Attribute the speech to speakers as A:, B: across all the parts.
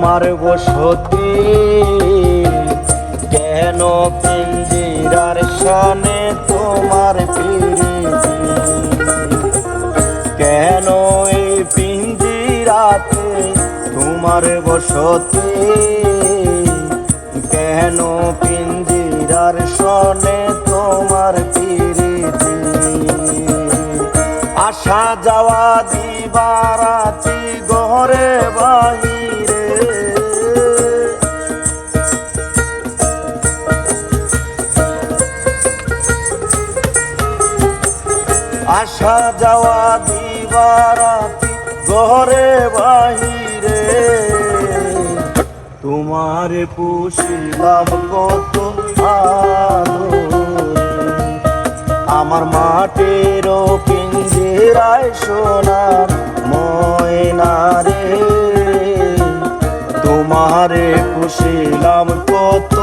A: তোমার বসতি। কেন পিঞ্জিরার সনে তোমার পিরিতি? কেন এই পিঞ্জিরাতে তোমার বসতি? কেন পিঞ্জিরার সনে তোমার পিরিতি? আসা যাওয়া দিবারাতি যাওয়া দিবারাতি ঘরে বাহিরে। তোমার পুষিলাম কত আমার মাটির পিঞ্জিরায় সোনার ময়না রে। তোমারে পুষিলাম কত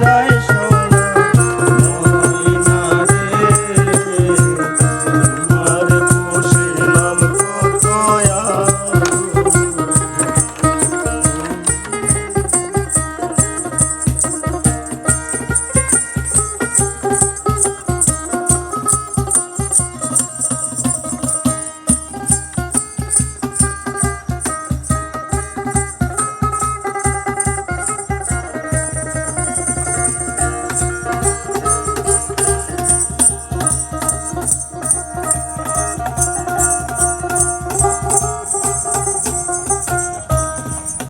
A: রায়